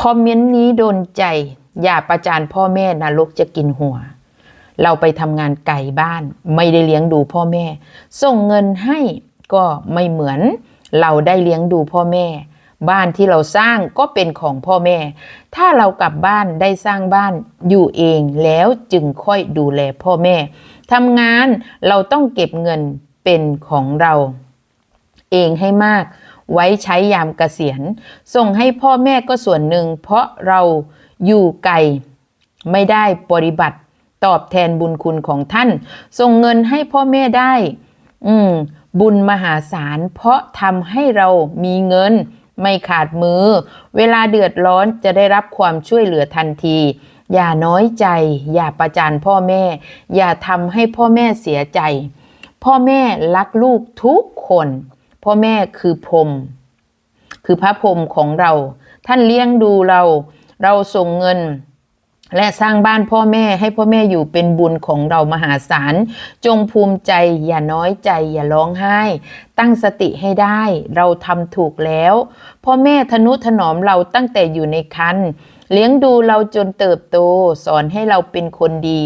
คอมเมนต์นี้โดนใจ อย่าประจานพ่อแม่นรกจะกินหัว เราไปทำงานไกลบ้าน ไม่ได้เลี้ยงดูพ่อแม่ ส่งเงินให้ก็ไม่เหมือน เราได้เลี้ยงดูพ่อแม่ บ้านที่เราสร้างก็เป็นของพ่อแม่ ถ้าเรากลับบ้านได้สร้างบ้านอยู่เองแล้วจึงค่อยดูแลพ่อแม่ทำงานเราต้องเก็บเงินเป็นของเรา เองให้มาก ไว้ใช้ยามเกษียณ ส่งให้พ่อแม่ก็ส่วนหนึ่ง เพราะเราอยู่ไกลไม่ได้ปฏิบัติตอบแทนบุญคุณของท่าน ส่งเงินให้พ่อแม่ได้ อืม บุญมหาศาล เพราะทำให้เรามีเงิน ไม่ขาดมือ เวลาเดือดร้อนจะได้รับความช่วยเหลือทันที อย่าน้อยใจ อย่าประจานพ่อแม่ อย่าทำให้พ่อแม่เสียใจ พ่อแม่รักลูกทุกคน พ่อแม่คือพรมคือพระพรมของเรา ท่านเลี้ยงดูเรา เราส่งเงิน และสร้างบ้านพ่อแม่ให้พ่อแม่อยู่เป็นบุญของเรามหาศาล จงภูมิใจอย่าน้อยใจอย่าร้องไห้ ตั้งสติให้ได้ เราทำถูกแล้ว พ่อแม่ทนุถนอมเราตั้งแต่อยู่ในครรภ์เลี้ยงดูเราจนเติบโต สอนให้เราเป็นคนดี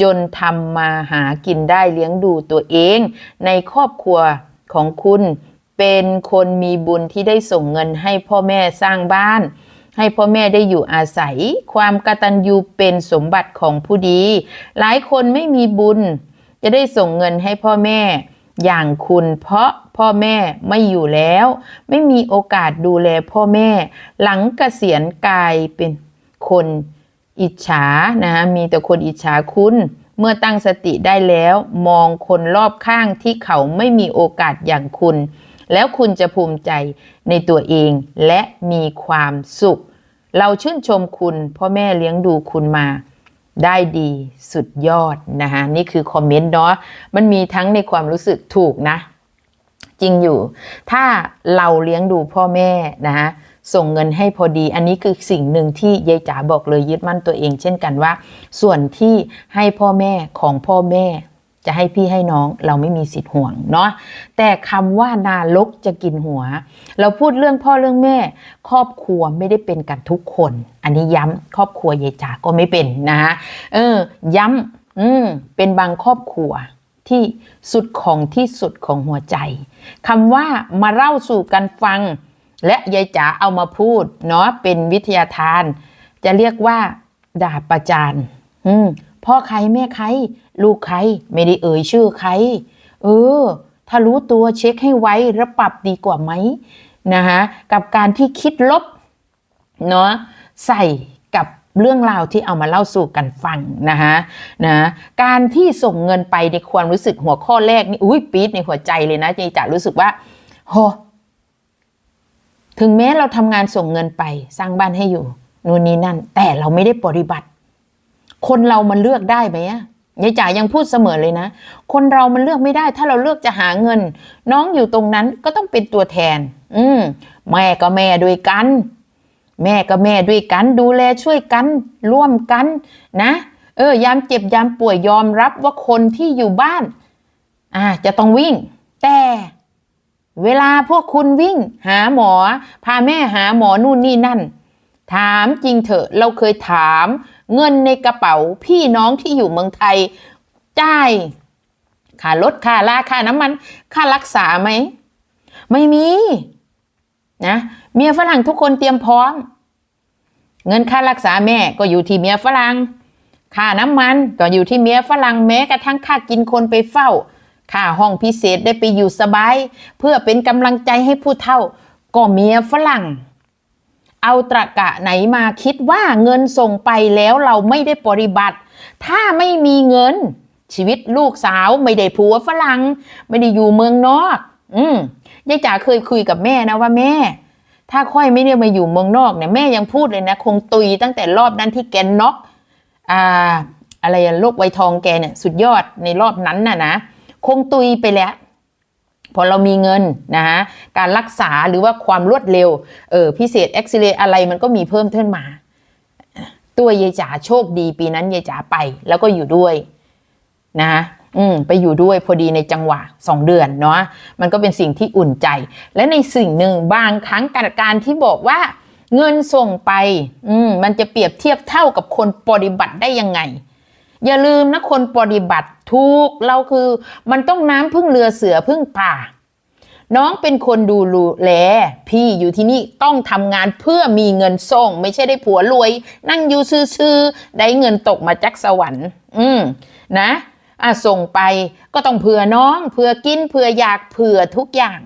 จนทำมาหากินได้เลี้ยงดูตัวเอง ในครอบครัวของคุณ เป็นคนมีบุญที่ได้ส่งเงินให้พ่อแม่สร้างบ้าน ให้พ่อแม่ได้อยู่อาศัย ความกตัญญูเป็นสมบัติของผู้ดี หลายคนไม่มีบุญ จะได้ส่งเงินให้พ่อแม่อย่างคุณเพราะพ่อแม่ไม่อยู่แล้ว ไม่มีโอกาสดูแลพ่อแม่ หลังเกษียณกายเป็นคนอิจฉานะฮะมีแต่คนอิจฉาคุณเมื่อตั้งสติได้แล้ว มองคนรอบข้างที่เขาไม่มีโอกาสอย่างคุณ แล้วคุณจะภูมิใจในตัวเองและมีความสุข เราชื่นชมคุณพ่อแม่เลี้ยงดูคุณมาได้ดีสุดยอดนะคะนี่คือคอมเมนต์เนาะมันมีทั้งในความรู้สึกถูกนะ จริงอยู่ ถ้าเราเลี้ยงดูพ่อแม่นะคะส่งเงินให้พอดี อันนี้คือสิ่งหนึ่งที่ยายจ๋าบอกเลยยึดมั่นตัวเอง เช่นกันว่า ส่วนที่ให้พ่อแม่ของพ่อแม่ จะให้พี่ให้น้องเราไม่มีสิทธิ์ห่วงเนาะแต่คำว่านาลกจะกินหัว เราพูดเรื่องพ่อเรื่องแม่ ครอบครัวไม่ได้เป็นกันทุกคน อันนี้ย้ำครอบครัวยายจ๋าก็ไม่เป็นนะคะเออ ย้ำอืมเป็นบางครอบครัวที่สุดของที่สุดของหัวใจคำว่ามาเล่าสู่กันฟัง และยายจ๋าเอามาพูดเนาะเป็นวิทยาทาน จะเรียกว่าด่าประจานอืม พ่อใครแม่ใคร ลูกใคร ไม่ได้เอ่ยชื่อใคร เออ ถ้ารู้ตัวเช็คให้ไว้แล้วปรับดีกว่าไหมนะคะกับการที่คิดลบเนาะใส่กับเรื่องราวที่เอามาเล่าสู่กันฟังนะคะนะการที่ส่งเงินไปในความรู้สึกหัวข้อแรกนี่อุ้ยปี๊ดในหัวใจเลยนะเจจะรู้สึกว่าโหถึงแม้เราทำงานส่งเงินไปสร้างบ้านให้อยู่นู่นนี่นั่น แต่เราไม่ได้ปฏิบัติ คนเรามันเลือกได้ไหมอะยายจ๋ายังพูดเสมอเลยนะ คนเรามันเลือกไม่ได้ ถ้าเราเลือกจะหาเงิน น้องอยู่ตรงนั้นก็ต้องเป็นตัวแทน อืมแม่ก็แม่ด้วยกัน แม่ก็แม่ด้วยกัน ดูแลช่วยกัน ร่วมกัน นะ เออยามเจ็บยามป่วยยอมรับว่าคนที่อยู่บ้าน อ่า จะต้องวิ่ง แต่เวลาพวกคุณวิ่ง หาหมอ พาแม่หาหมอนู่นนี่นั่น ถามจริงเถอะ เราเคยถาม เงินในกระเป๋าพี่น้องที่อยู่เมืองไทยจ่ายค่ารถค่าลาค่าน้ำมัน ค่ารักษาไหม ไม่มีนะเมียฝรั่งทุกคนเตรียมพร้อม เงินค่ารักษาแม่ก็อยู่ที่เมียฝรั่งค่าน้ำมันก็อยู่ที่เมียฝรั่งแม้กระทั่งค่ากินคนไปเฝ้าค่าห้องพิเศษได้ไปอยู่สบาย เพื่อเป็นกำลังใจให้ผู้เฒ่า ก็เมียฝรั่ง เอาตรกะไหนมาคิดว่าเงินส่งไปแล้วเราไม่ได้ปฏิบัติ ถ้าไม่มีเงิน ชีวิตลูกสาวไม่ได้ผัวฝรั่งไม่ได้อยู่เมืองนอก อืมยายจ๋าเคยคุยกับแม่นะว่าแม่ ถ้าค่อยไม่ได้มาอยู่เมืองนอกเนี่ยแม่ยังพูดเลยนะ คงตุยตั้งแต่รอบนั้นที่แกนน็อกอ่าอะไรอะโรคไวทองแกเนี่ยสุดยอดในรอบนั้นน่ะนะคงตุยไปแล้ว พอเรามีเงินนะฮะการรักษาหรือว่าความรวดเร็วเออพิเศษเอ็กซิเรย์อะไรมันก็มีเพิ่มขึ้นมา ตัวยายจ๋าโชคดีปีนั้นยายจ๋าไปแล้วก็อยู่ด้วยนะฮะอืมไปอยู่ด้วยพอดีในจังหวะสองเดือนเนาะมันก็เป็นสิ่งที่อุ่นใจ และในสิ่งหนึ่งบางครั้งการการที่บอกว่าเงินส่งไป อืมมันจะเปรียบเทียบเท่ากับคนปฏิบัติได้ยังไง อย่าลืมนะคนปฏิบัติทุกเราคือ มันต้องน้ำพึ่งเรือเสือพึ่งป่า น้องเป็นคนดูแลพี่อยู่ที่นี่ต้องทำงานเพื่อมีเงินส่ง ไม่ใช่ได้ผัวรวย นั่งอยู่ซื่อๆได้เงินตกมาจากสวรรค์ อืมนะอะส่งไปก็ต้องเผื่อน้องเผื่อกินเผื่ออยากเผื่อทุกอย่าง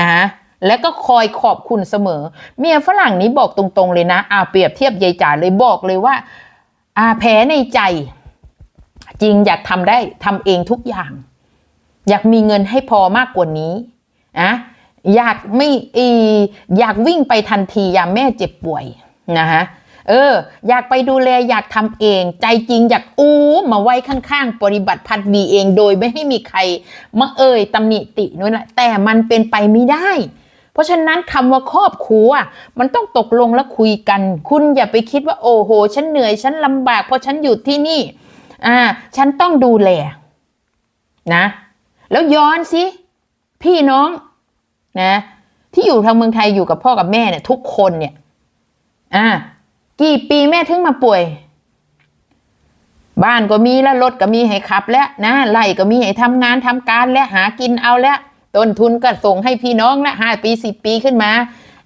นะแล้วก็คอยขอบคุณเสมอ เมียฝรั่งนี้บอกตรงๆเลยนะอ่าเปรียบเทียบยายจ๋าเลยบอกเลยว่าอ่าแพ้ในใจ จริงอยากทำได้ทำเองทุกอย่าง อยากมีเงินให้พอมากกว่านี้นะอยากไม่อีอยากวิ่งไปทันทียามแม่เจ็บป่วยนะฮะเออ อยากไปดูแลอยากทำเอง ใจจริงอยากอู้มาไว้ข้างๆ ปฏิบัติพัดวีเองโดยไม่ให้มีใครมาเอ่ยตำหนิตินู่นแหละแต่มันเป็นไปไม่ได้ เพราะฉะนั้นคำว่าครอบครัวมันต้องตกลงและคุยกัน คุณอย่าไปคิดว่าโอ้โห ฉันเหนื่อยฉันลำบากเพราะฉันอยู่ที่นี่ อ่า ฉันต้องดูแลนะ แล้วย้อนสิ พี่น้องนะ ที่อยู่ทางเมืองไทยอยู่กับพ่อกับแม่เนี่ย ทุกคนเนี่ย อ่า กี่ปีแม่ถึงมาป่วย บ้านก็มีแล้วรถก็มีให้ขับ แล้วนะไร่ก็มีให้ทำงานทำการและหากินเอาแล้วต้นทุนก็ส่งให้พี่น้องละห้าปีสิบปีขึ้นมา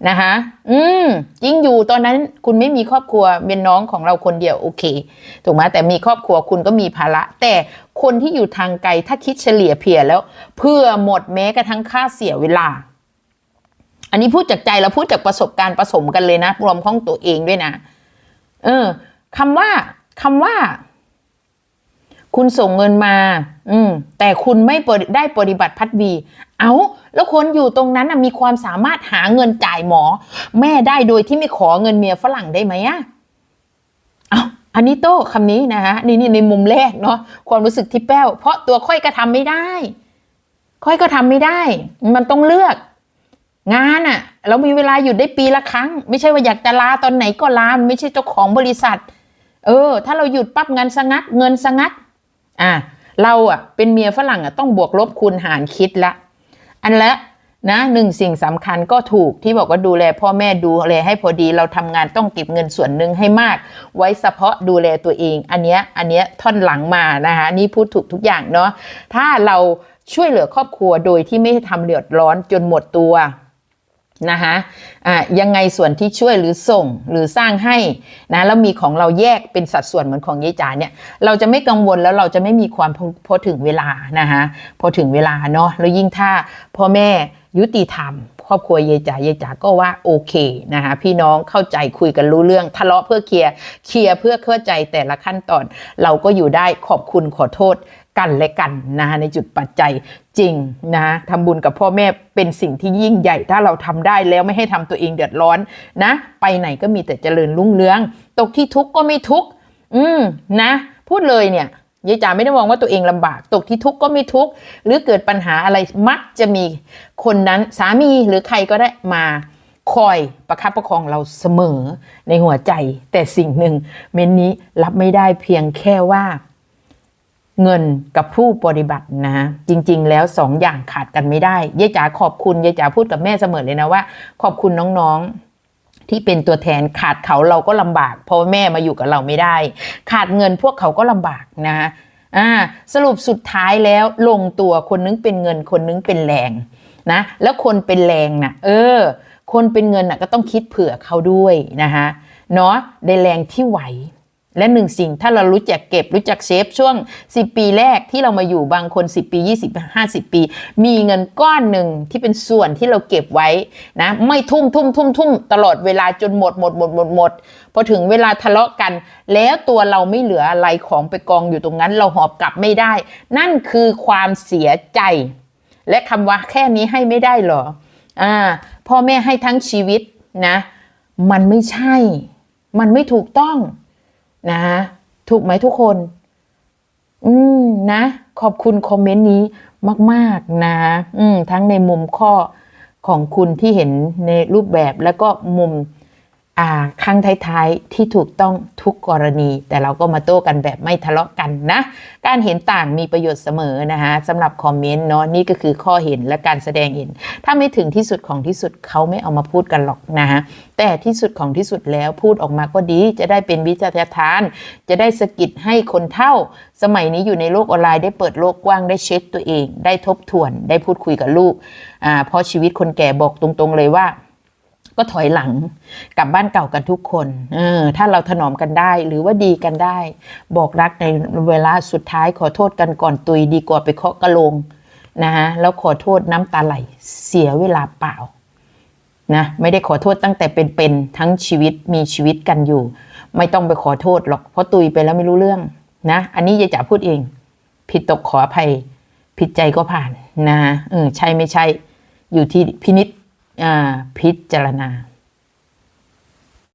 นะคะอืมจริงอยู่ตอนนั้นคุณไม่มีครอบครัวเป็นน้องของเราคนเดียวโอเคถูกไหมแต่มีครอบครัวคุณก็มีภาระ แต่คนที่อยู่ทางไกลถ้าคิดเฉลี่ยเพียแล้ว เพื่อหมดแม้กระทั่งค่าเสียเวลา อันนี้พูดจากใจแล้วพูดจากประสบการณ์ผสมกันเลยนะรวมของตัวเองด้วยนะ เออคำว่าคำว่า คุณส่งเงินมา อืม แต่คุณไม่ได้ปฏิบัติพัดวี เอาแล้วคนอยู่ตรงนั้นนะมีความสามารถหาเงินจ่ายหมอ แม่ได้โดยที่ไม่ขอเงินเมียฝรั่งได้ไหมอะเอาอันนี้โต้คำนี้นะฮะนี่นี่ในมุมแรกเนาะความรู้สึกที่แป้ว เพราะตัวค่อยก็ทำไม่ได้ ค่อยก็ทำไม่ได้ มันต้องเลือก งานอะเรามีเวลาหยุดได้ปีละครั้ง ไม่ใช่ว่าอยากจะลาตอนไหนก็ลามันไม่ใช่เจ้าของบริษัท เออ ถ้าเราหยุดปั๊บงานสงัด เงินสงัด อะเราอะเป็นเมียฝรั่งอะต้องบวกลบคูณหารคิดละอันละนะหนึ่งสิ่งสำคัญก็ถูกที่บอกว่าดูแลพ่อแม่ดูแลให้พอดีเราทำงานต้องเก็บเงินส่วนหนึ่งให้มาก ไว้เฉพาะดูแลตัวเอง อันเนี้ยอันเนี้ยท่อนหลังมานะคะนี่พูดถูกทุกอย่างเนาะถ้าเราช่วยเหลือครอบครัวโดยที่ไม่ทำเดือดร้อนจนหมดตัว นะคะอะยังไงส่วนที่ช่วยหรือส่งหรือสร้างให้นะแล้วมีของเราแยกเป็นสัดส่วนเหมือนของยายจ๋าเนี่ยเราจะไม่กังวลแล้วเราจะไม่มีความพอพอถึงเวลานะคะพอถึงเวลาเนาะแล้วยิ่งถ้าพ่อแม่ยุติธรรมครอบครัวยายจ๋ายายจ๋าก็ว่าโอเคนะคะพี่น้องเข้าใจคุยกันรู้เรื่อง ทะเลาะเพื่อเคลียร์เคลียร์เพื่อเข้าใจแต่ละขั้นตอน เราก็อยู่ได้ขอบคุณขอโทษ กันและกันนะคะในจุดปัจจัยจริงนะทำบุญกับพ่อแม่เป็นสิ่งที่ยิ่งใหญ่ ถ้าเราทำได้แล้วไม่ให้ทำตัวเองเดือดร้อนนะ ไปไหนก็มีแต่เจริญรุ่งเรือง ตกที่ทุกข์ก็ไม่ทุกข์อืมนะ พูดเลยเนี่ยยายจ๋าไม่ได้มองว่าตัวเองลำบาก ตกที่ทุกข์ก็ไม่ทุกข์หรือเกิดปัญหาอะไรมักจะมีคนนั้นสามีหรือใครก็ได้มาคอยประคับประคองเราเสมอในหัวใจ แต่สิ่งหนึ่งเมนนี้รับไม่ได้เพียงแค่ว่า เงินกับผู้ปฏิบัตินะจริง ๆ แล้วสองอย่างขาดกันไม่ได้ยายจ๋าขอบคุณยายจ๋าพูดกับแม่เสมอเลยนะว่า ขอบคุณน้องๆ ที่เป็นตัวแทนขาดเขาเราก็ลำบาก เพราะแม่มาอยู่กับเราไม่ได้ ขาดเงินพวกเขาก็ลำบากนะอ่าสรุปสุดท้ายแล้วลงตัวคนนึงเป็นเงินคนนึงเป็นแรงนะแล้วคนเป็นแรงนะ่ะเออ คนเป็นเงินน่ะก็ต้องคิดเผื่อเขาด้วยนะคะเนาะได้แรงที่ไหว และหนึ่งสิ่งถ้าเรารู้จักเก็บรู้จักเซฟช่วง 10 ปีแรกที่เรามาอยู่บางคน 10 ปี 20 50 ปี มีเงินก้อนหนึ่งที่เป็นส่วนที่เราเก็บไว้นะไม่ทุ่มทุ่มทุ่มทุ่มตลอดเวลาจนหมดหมดหมดหมดหมดพอถึงเวลาทะเลาะกัน แล้วตัวเราไม่เหลืออะไรของไปกองอยู่ตรงนั้น เราหอบกลับไม่ได้ นั่นคือความเสียใจ และคำว่าแค่นี้ให้ไม่ได้หรออ่าพ่อแม่ให้ทั้งชีวิตนะ มันไม่ใช่ มันไม่ถูกต้อง นะถูกไหมทุกคน อืมนะ ขอบคุณคอมเมนต์นี้มาก ๆ นะ อืมทั้งในมุมข้อของคุณที่เห็นในรูปแบบแล้วก็มุม อ่าครั้งท้ายๆที่ถูกต้องทุกกรณี แต่เราก็มาโต้กันแบบไม่ทะเลาะกันนะ การเห็นต่างมีประโยชน์เสมอนะคะสำหรับคอมเมนต์เนาะนี่ก็คือข้อเห็นและการแสดงเห็น ถ้าไม่ถึงที่สุดของที่สุดเขาไม่เอามาพูดกันหรอกนะคะแต่ที่สุดของที่สุดแล้วพูดออกมาก็ดี จะได้เป็นวิทยาทาน จะได้สะกิดให้คนเท่า สมัยนี้อยู่ในโลกออนไลน์ได้เปิดโลกกว้างได้เช็คตัวเอง ได้ทบทวน ได้พูดคุยกับลูกอ่าเพราะชีวิตคนแก่บอกตรงๆเลยว่า ก็ถอยหลังกลับบ้านเก่ากันทุกคนเออถ้าเราถนอมกันได้หรือว่าดีกันได้ บอกรักในเวลาสุดท้ายขอโทษกันก่อนตุยดีกว่าไปเคาะกระโลงนะฮะแล้วขอโทษน้ำตาไหลเสียเวลาเปล่านะไม่ได้ขอโทษตั้งแต่เป็นๆทั้งชีวิตมีชีวิตกันอยู่ ไม่ต้องไปขอโทษหรอกเพราะตุยไปแล้วไม่รู้เรื่องนะ อันนี้ยายจ๋าพูดเอง ผิดตกขออภัย ผิดใจก็ผ่านนะเออใช่ไม่ใช่อยู่ที่พินิษ พิจารณา